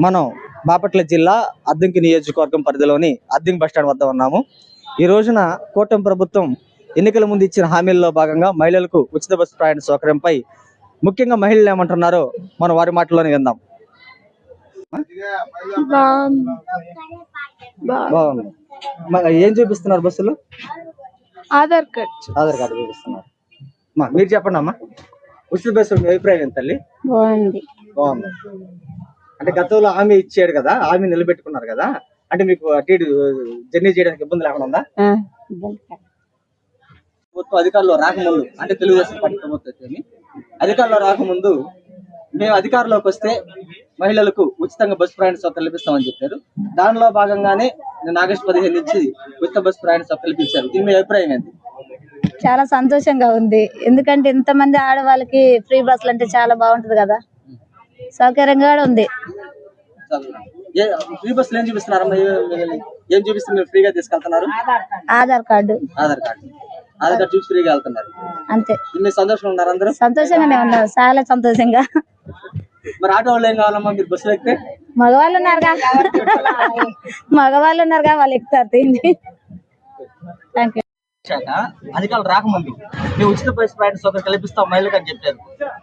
మనం బాపట్ల జిల్లా అద్దంకి నియోజకవర్గం పరిధిలోని అద్దెం బస్టాండ్ వద్ద ఉన్నాము. ఈ రోజున కూటమి ప్రభుత్వం ఎన్నికల ముందు ఇచ్చిన హామీల్లో భాగంగా మహిళలకు ఉచిత బస్సు ప్రయాణ సౌకర్యంపై ముఖ్యంగా మహిళలు ఏమంటున్నారో మనం వారి మాటల్లోనే విందాం. బాగుంది. ఏం చూపిస్తున్నారు బస్సులు? ఆధార్ కార్డ్. ఆధార్ కార్డు చూపిస్తున్నారు. మీరు చెప్పండి అమ్మా ఉచిత బస్సు అభిప్రాయం తల్లి? బాగుంది. బాగుంది. అంటే గతంలో హామీ ఇచ్చాడు కదా హామీ నిలబెట్టుకున్నారు కదా అంటే మీకు అటు జర్నీ చేయడానికి ఇబ్బంది లేకుండా ఉందా? ప్రభుత్వం అధికారంలో రాకముందు అంటే తెలుగుదేశం పార్టీ ప్రభుత్వం. అధికారంలో రాకముందు మేము అధికారంలోకి వస్తే మహిళలకు ఉచితంగా బస్సు ప్రయాణ సౌకర్యం కల్పిస్తామని చెప్పారు. దానిలో భాగంగానే నేను ఆగస్టు పదిహేను నుంచి ఉచిత బస్సు ప్రయాణ సౌకర్యం కల్పించారు దీని మీ అభిప్రాయం ఏంటి? చాలా సంతోషంగా ఉంది. ఎందుకంటే ఇంతమంది ఆడవాళ్ళకి ఫ్రీ బస్సులు అంటే చాలా బాగుంటది కదా. సౌకర్యంగా కూడా ఉంది. ఫ్రీ బస్సులు ఏం ఏ- ఏం చూపిస్తే మీరు ఫ్రీగా తీసుకెళ్తున్నారు? Aadhaar card. Aadhaar card. Aadhaar card చూసి ఫ్రీగా వెళ్తున్నారు. అంతే. ఇన్ని సంతోషంగా ఉన్నారు అందరూ? సంతోషంగానే ఉన్నారు. చాలా సంతోషంగా. మరి ఆటో వాళ్ళు ఏం కావాలమ్మా? మీరు బస్సులు ఎక్కితే? మగవాళ్ళు ఉన్నారుగా. మగవాళ్ళు ఉన్నారుగా వాళ్ళు ఎక్కుతారు తిండి థ్యాంక్ శాఖ అధికారులు రాకముందు మేము ఉచిత బస్సు ప్రయాణ సౌకర్యం కల్పిస్తాం మహిళలకు అని చెప్పారు.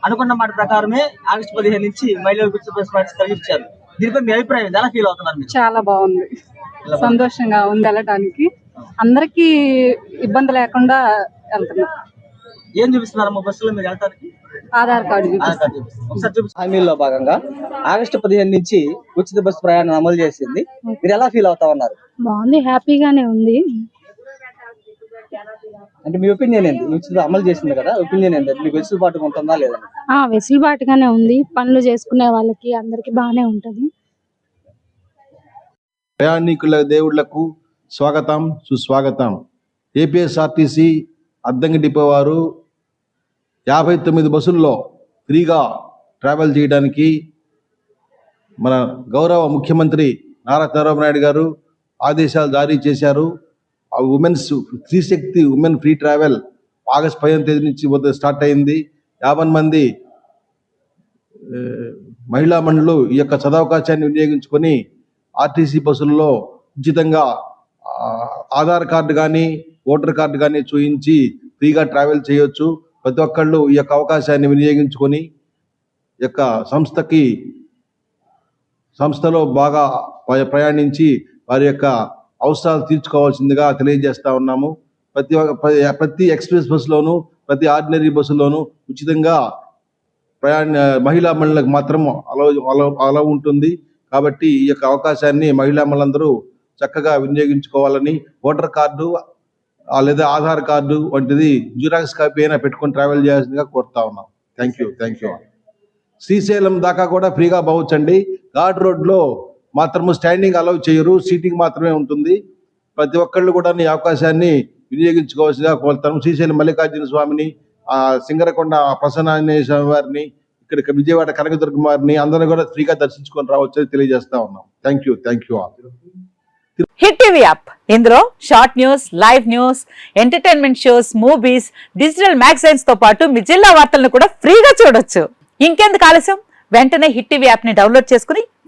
అనుకున్న మాట ప్రకారమే ఆగస్టు పదిహేను నుంచి మహిళలకు ఉచిత బస్సు ప్రయాణ కలిగించారు దీనిపై మీ అభిప్రాయం? ఎలా ఫీల్ అవుతున్నారు మీరు? చాలా బాగుంది. సంతోషంగా ఉంది వెళ్ళటానికి. అందరికి ఇబ్బంది లేకుండా వెళ్తున్నాం. ఏం చూపిస్తున్నారమ్మా బస్సులో మీరు వెళ్తానికి ఆధార్ కార్డు. హామీల్లో భాగంగా ఆగస్టు పదిహేను నుంచి ఉచిత బస్సు ప్రయాణం అమలు చేసింది. మీరు ఎలా ఫీల్ అవుతా ఉన్నారు? బాగుంది హ్యాపీగానే ఉంది. అంటే మీ ఒపీనియన్ ఏంటి? ఉచిత అమలు చేసింది కదా ఒపీనియన్ ఏంటి? మీకు వెసులుబాటుగా ఉంటుందా లేదా? ఆ వెసులుబాటుగానే ఉంది. పనులు చేసుకునే వాళ్ళకి అందరికి బాగానే ఉంటది. ప్రయాణికుల దేవుళ్ళకు స్వాగతం సుస్వాగతం. ఏపీఎస్ఆర్టీసీ అద్దంకి డిపో వారు యాభై తొమ్మిది బస్సుల్లో ఫ్రీగా ట్రావెల్ చేయడానికి మన గౌరవ ముఖ్యమంత్రి నారా చంద్రబాబు నాయుడు గారు ఆదేశాలు జారీ చేశారు. ఆ womens Stree Shakti women free travel August పదిహేను తేదీ నుంచి స్టార్ట్ అయింది. యాభై మంది మహిళా మండలు ఈ యొక్క సదవకాశాన్ని వినియోగించుకొని ఆర్టీసీ బస్సుల్లో ఉచితంగా ఆధార్ కార్డు కానీ ఓటర్ కార్డు కానీ చూపించి ఫ్రీగా ట్రావెల్ చేయొచ్చు. ప్రతి ఒక్కళ్ళు ఈ యొక్క అవకాశాన్ని వినియోగించుకొని ఈ యొక్క సంస్థకి సంస్థలో బాగా ప్రయాణించి వారి యొక్క అవసరాలు తీర్చుకోవాల్సిందిగా తెలియజేస్తా ఉన్నాము. ప్రతి ఒక్క- ప్రతి ఎక్స్ప్రెస్ బస్సులోను ప్రతి ఆర్డినరీ బస్సులోను ఉచితంగా ప్రయాణ మహిళా మండలకు మాత్రం అలవ అలవ ఉంటుంది. కాబట్టి ఈ యొక్క అవకాశాన్ని మహిళా మండలందరూ చక్కగా వినియోగించుకోవాలని ఓటర్ కార్డు లేదా ఆధార్ కార్డు వంటిది జిరాక్స్ కాపీ అయినా పెట్టుకొని ట్రావెల్ చేయాల్సిందిగా కోరుతా ఉన్నాం. Thank you thank you. Srisailam దాకా కూడా ఫ్రీగా పోవచ్చండి. ఘాట్ రోడ్లో మాత్రము స్టాండింగ్ అలౌ చేయరు సీటింగ్ మాత్రమే ఉంటుంది. ప్రతి ఒక్కళ్ళు కూడా ఈ అవకాశాన్ని వినియోగించుకోవాల్సిందిగా కోరుతాము శ్రీశైలం మల్లికార్జున స్వామిని ఆ సింగరకొండ ప్రసన్నాంజనేయ స్వామి వారిని ఇక్కడ విజయవాడ కనకదుర్గం వారిని అందరిని కూడా ఫ్రీగా దర్శించుకొని రావచ్చని తెలియజేస్తా ఉన్నాం. Thank you thank you all hit TV app ఇందులో short news live news entertainment shows movies digital మ్యాగజైన్స్తో పాటు మీ జిల్లా వార్తలను కూడా ఫ్రీగా చూడొచ్చు. ఇంకెందుకు ఆలస్యం? వెంటనే హిట్ టీవీ యాప్ని డౌన్లోడ్ చేసుకుని